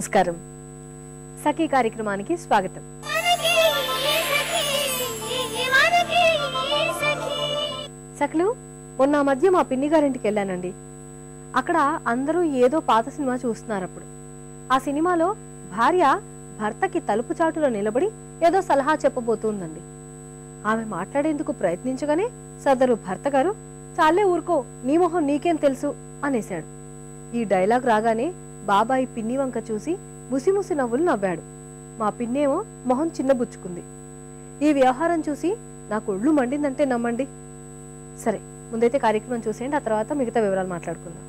నమస్కారం. సఖీ కార్యక్రమానికి స్వాగతం. సఖలు మొన్న మధ్య మా పిన్ని గారింటికి వెళ్ళానండి. అక్కడ అందరూ ఏదో పాత సినిమా చూస్తున్నారు అప్పుడు ఆ సినిమాలో భార్య భర్తకి తలుపు చాటులో నిలబడి ఏదో సలహా చెప్పబోతుందండి. ఆమె మాట్లాడేందుకు ప్రయత్నించగానే సదరు భర్త గారు చాలే ఊరుకో నీ మొహం నీకేం తెలుసు? అనేశాడు. ఈ డైలాగ్ రాగానే బాబాయి పిన్ని వంక చూసి ముసిముసి నవ్వులు నవ్వాడు. మా పిన్నేమో మొహం చిన్నబుచ్చుకుంది ఈ వ్యవహారం చూసి నాకు ఒళ్ళు మండిందంటే నమ్మండి. సరే ముందైతే కార్యక్రమం చూసేయండి ఆ తర్వాత మిగతా వివరాలు మాట్లాడుకుందాం.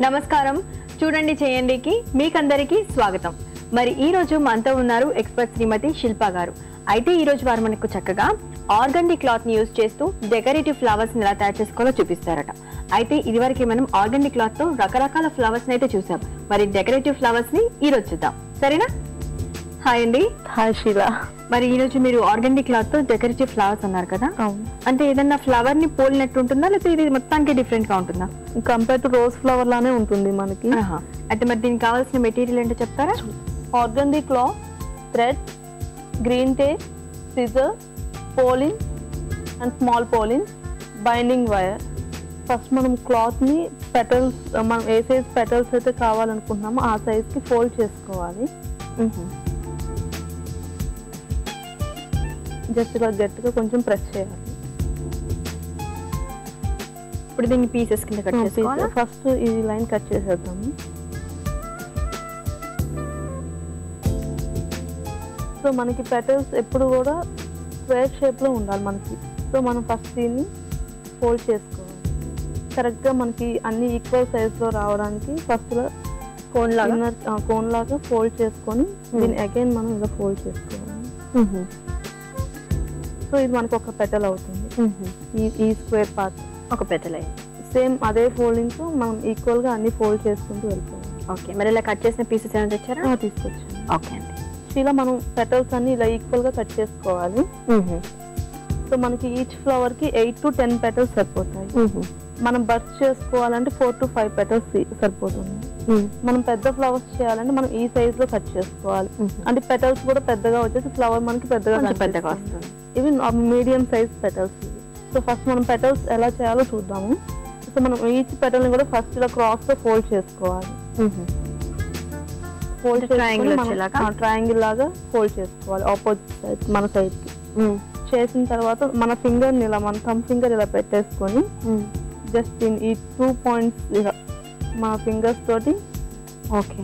నమస్కారం. చూడండి చేయండికి మీకందరికీ స్వాగతం. మరి ఈ రోజు మనతో ఉన్నారు ఎక్స్పర్ట్ శ్రీమతి శిల్ప గారు. అయితే ఈ రోజు వారు మనకు చక్కగా ఆర్గండి క్లాత్ని యూజ్ చేస్తూ డెకరేటివ్ ఫ్లవర్స్ని ఎలా తయారు చేసుకోవాలో చూపిస్తారట. అయితే ఇదివరకు మనం ఆర్గండి క్లాత్తో రకరకాల ఫ్లవర్స్ని అయితే చూసాం. మరి డెకరేటివ్ ఫ్లవర్స్ని ఈ రోజు చూద్దాం. సరేనా? హాయ్ అండి. హాయ్ శిల. మరి ఈ రోజు మీరు ఆర్గండి క్లాత్తో డెకరేటివ్ ఫ్లవర్స్ అన్నారు కదా? అంటే ఏదన్నా ఫ్లవర్ని పోలినట్టు ఉంటుందా? లేకపోతే ఇది మొత్తానికి డిఫరెంట్గా ఉంటుందా? కంపేర్ టు రోజ్ ఫ్లవర్ లానే ఉంటుంది మనకి. అయితే మరి దీనికి కావాల్సిన మెటీరియల్ ఏంటో చెప్తారా? Organdy cloth thread green tape scissor pollen and small pollen binding wire first మనం క్లాత్ని పెటల్స్ మనం ఏ సైజ్ పెటల్స్ అయితే కావాలనుకుంటున్నామో ఆ సైజ్కి ఫోల్డ్ చేసుకోవాలి. జస్ట్ ఇలా గట్టిగా కొంచెం ప్రెస్ చేయాలి. ఇప్పుడు దీన్ని పీసెస్ కింద కట్ చేసుకోవాలా? ఫస్ట్ ఈ లైన్ కట్ చేసేద్దాము. సో మనకి పెటల్స్ ఎప్పుడు కూడా స్క్వేర్ షేప్లో ఉండాలి మనకి. సో మనం ఫస్ట్ దీన్ని ఫోల్డ్ చేసుకోవాలి. కరెక్ట్గా మనకి అన్ని ఈక్వల్ సైజ్లో రావడానికి ఫస్ట్ కోన్ లాగా? కోన్ లాగా ఫోల్డ్ చేసుకొని దీన్ని అగైన్ మనం ఇలా ఫోల్డ్ చేసుకోవాలి. సో ఇది మనకు ఒక పెటల్ అవుతుంది. ఈ ఈ స్క్వేర్ పార్ట్ ఒక పెద్దలై సేమ్ అదే ఫోల్డింగ్తో మనం ఈక్వల్గా అన్ని ఫోల్డ్ చేసుకుంటూ వెళ్ళిపోవాలి. ఓకే మరి ఇలా కట్ చేసిన పీసెస్ ఏమైనా తెచ్చారా? తీసుకొచ్చాను. ఓకే అండి. ఇలా మనం పెటల్స్ అన్ని ఇలా ఈక్వల్గా కట్ చేసుకోవాలి. సో మనకి ఈచ్ ఫ్లవర్కి ఎయిట్ టు టెన్ పెటల్స్ సరిపోతాయి. మనం బర్త్ చేసుకోవాలంటే ఫోర్ టు ఫైవ్ పెటల్స్ సరిపోతుంది. మనం పెద్ద ఫ్లవర్స్ చేయాలంటే మనం ఈ సైజ్లో కట్ చేసుకోవాలి. అంటే పెటల్స్ కూడా పెద్దగా వచ్చేసి ఫ్లవర్ మనకి పెద్దగా పెద్దగా. వస్తుంది. ఇవి medium size petals so first మనం పెటల్స్ ఎలా చేయాలో చూద్దాము. సో మనం ఈచ్ పెటల్ని కూడా ఫస్ట్ ఇలా క్రాస్తో ఫోల్డ్ చేసుకోవాలి. ఫోల్డ్ వచ్చేలాగా? ట్రయాంగిల్ లాగా ఫోల్డ్ చేసుకోవాలి. ఆపోజిట్ సైడ్ మన సైడ్కి. చేసిన తర్వాత మన ఫింగర్ని ఇలా మన థమ్ ఫింగర్ ఇలా పెట్టేసుకొని జస్ట్ ఈ టూ పాయింట్స్ ఇలా మన ఫింగర్స్ తోటి ఓకే.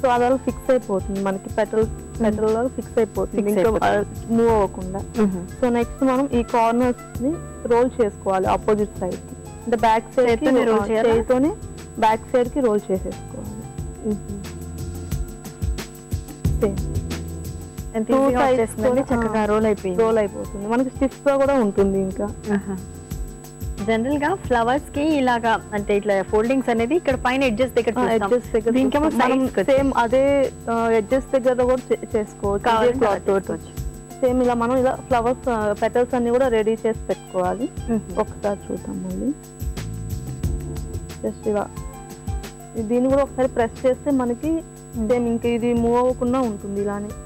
సో అది అలా ఫిక్స్ అయిపోతుంది మనకి. పెటల్ పెటల్ లాగా ఫిక్స్ అయిపోతుంది. ఇంకా. మూవ్ అవ్వకుండా. సో నెక్స్ట్ మనం ఈ కార్నర్స్ని రోల్ చేసుకోవాలి ఆపోజిట్ సైడ్కి. అంటే బ్యాక్ సైడ్కి చేయాలా? చేతితోనే బ్యాక్ సైడ్కి రోల్ చేసేసుకోవాలి. కూడా, చక్కగా రోల్ అయిపోయింది. రోల్ అయిపోతుంది. మనకి స్టిఫ్గా కూడా ఉంటుంది ఇంకా. జనరల్గా ఫ్లవర్స్కి ఇలాగా అంటే ఇట్లా ఫోల్డింగ్స్ అనేది ఇక్కడ పైన ఎడ్జెస్ దగ్గర. ఎడ్జెస్ దగ్గర సేమ్ అదే ఎడ్జెస్ దగ్గర కూడా చేసుకోవచ్చు. క్లాత్. సేమ్ ఇలా మనం ఇలా ఫ్లవర్స్ పెటల్స్ అన్ని కూడా రెడీ చేసి పెట్టుకోవాలి. ఒకసారి చూద్దాం మళ్ళీ. జస్ట్ ఇలా. దీన్ని కూడా ఒకసారి ప్రెస్ చేస్తే మనకి దెన్ ఇంకా ఇది మూవ్ అవ్వకుండా ఉంటుంది ఇలానే.